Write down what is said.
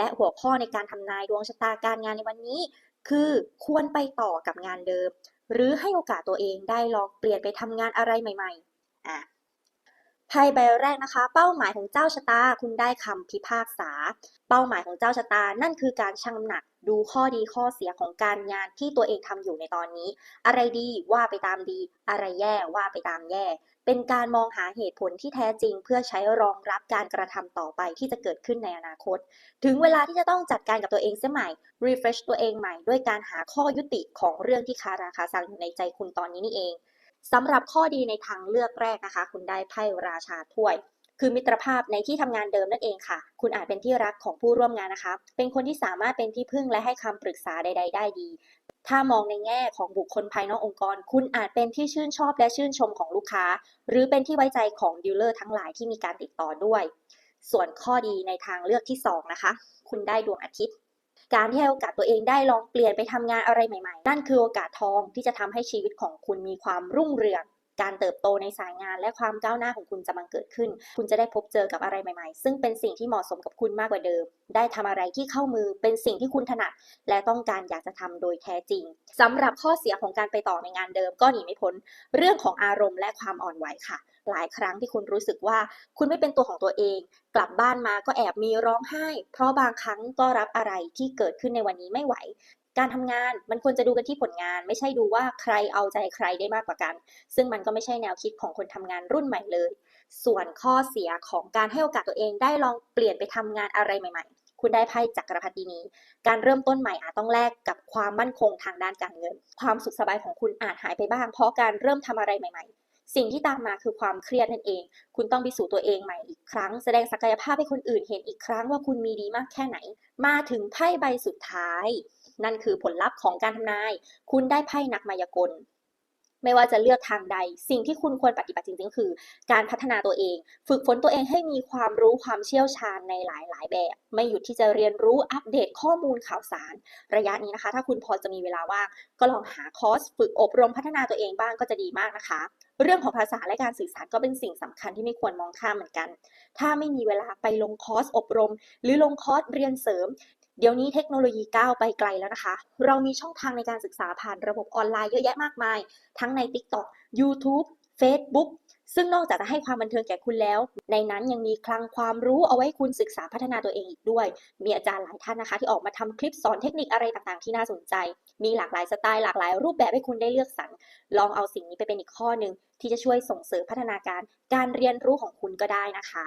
และหัวข้อในการทำนายดวงชะตาการงานในวันนี้ คือควรไปต่อกับงานเดิม หรือให้โอกาสตัวเองได้ลองเปลี่ยนไปทำงานอะไรใหม่ๆอะ ไพ่ใบแรกนะคะ เป้าหมายของเจ้าชะตาคุณได้คำพิพากษา เป้าหมายของเจ้าชะตา นั่นคือการชั่งน้ำหนักดูข้อดีข้อเสียของการงานที่ตัวเองทำอยู่ในตอนนี้ อะไรดีว่าไปตามดี อะไรแย่ว่าไปตามแย่ เป็นการมองหาเหตุผลที่แท้จริง เพื่อใช้รองรับการกระทำต่อไปที่จะเกิดขึ้นในอนาคต ถึงเวลาที่จะต้องจัดการกับตัวเองเสียใหม่ refresh ตัวเองใหม่ ด้วยการหาข้อยุติของเรื่องที่คาราคาซังอยู่ในใจคุณตอนนี้นี่เอง สำหรับข้อดีในทางเลือกแรกนะคะ คุณได้ไพ่ราชาถ้วย คือมิตรภาพในที่ทำงานเดิมนั่นเองค่ะ คุณอาจเป็นที่รักของผู้ร่วมงานนะคะ เป็นคนที่สามารถเป็นที่พึ่งและให้คำปรึกษาใด ๆ ได้ดี ถ้ามองในแง่ของบุคคลภายนอกองค์กร คุณอาจเป็นที่ชื่นชอบและชื่นชมของลูกค้า หรือเป็นที่ไว้ใจของดีลเลอร์ทั้งหลายที่มีการติดต่อด้วย ส่วนข้อดีในทางเลือกที่สองนะคะ คุณได้ดวงอาทิตย์ การที่ให้โอกาสตัวเองได้ลองเปลี่ยนไปทำงานอะไรใหม่ๆ นั่นคือโอกาสทองที่จะทำให้ชีวิตของคุณมีความรุ่งเรือง การเติบโตในสายงาน และความก้าวหน้าของคุณจะบังเกิดขึ้น คุณจะได้พบเจอกับอะไรใหม่ๆ ซึ่งเป็นสิ่งที่เหมาะสมกับคุณมากกว่าเดิม ได้ทำอะไรที่เข้ามือเป็นสิ่งที่คุณถนัด และต้องการอยากจะทำโดยแท้จริงสำหรับข้อเสียของการไปต่อในงานเดิม ก็หนีไม่พ้นเรื่องของอารมณ์และความอ่อนไหวค่ะ หลายครั้งที่คุณรู้สึกว่าคุณไม่เป็นตัวของตัวเอง กลับบ้านมาก็แอบมีร้องไห้ เพราะบางครั้งก็รับอะไรที่เกิดขึ้นในวันนี้ไม่ไหว การทำงานมันควรจะดูกันที่ผลงาน ไม่ใช่ดูว่าใครเอาใจใครได้มากกว่ากัน ซึ่งมันก็ไม่ใช่แนวคิดของคนทำงานรุ่นใหม่เลย ส่วนข้อเสียของการให้โอกาสตัวเองได้ลองเปลี่ยนไปทำงานอะไรใหม่ ๆ คุณได้ไพ่จักรพรรดินี้ การเริ่มต้นใหม่อาจต้องแลกกับความมั่นคงทางด้านการเงิน ความสุขสบายของคุณอาจหายไปบ้าง เพราะการเริ่มทำอะไรใหม่ ๆสิ่งที่ตามมาคือความเครียดนั่นเอง คุณต้องพิสูจน์ตัวเองใหม่อีกครั้ง แสดงศักยภาพให้คนอื่นเห็นอีกครั้งว่าคุณมีดีมากแค่ไหน มาถึงไพ่ใบสุดท้าย นั่นคือผลลัพธ์ของการทำนาย คุณได้ไพ่นักมายากล ไม่ว่าจะเลือกทางใด สิ่งที่คุณควรปฏิบัติจริงๆ คือ การพัฒนาตัวเอง ฝึกฝนตัวเองให้มีความรู้ความเชี่ยวชาญในหลายๆ แบบ ไม่หยุดที่จะเรียนรู้อัปเดตข้อมูลข่าวสาร ระยะนี้นะคะ ถ้าคุณพอจะมีเวลาว่างก็ลองหาคอร์สฝึกอบรมพัฒนาตัวเองบ้างก็จะดีมากนะคะเรื่องของภาษาและการสื่อสารก็เป็นสิ่งสำคัญที่ไม่ควรมองข้ามเหมือนกัน ถ้าไม่มีเวลาไปลงคอร์สอบรม หรือลงคอร์สเรียนเสริม เดี๋ยวนี้เทคโนโลยีก้าวไปไกลแล้วนะคะ เรามีช่องทางในการศึกษาผ่านระบบออนไลน์เยอะแยะมากมาย ทั้งใน TikTok YouTube Facebook ซึ่งนอกจากจะให้ความบันเทิงแก่คุณแล้ว ในนั้นยังมีคลังความรู้เอาไว้คุณศึกษาพัฒนาตัวเองอีกด้วย มีอาจารย์หลายท่านนะคะ ที่ออกมาทำคลิปสอนเทคนิคอะไรต่างๆ ที่น่าสนใจ มีหลากหลายสไตล์หลากหลายรูปแบบให้คุณได้เลือกสรร ลองเอาสิ่งนี้ไปเป็นอีกข้อหนึ่งที่จะช่วยส่งเสริมพัฒนาการ การเรียนรู้ของคุณก็ได้นะคะ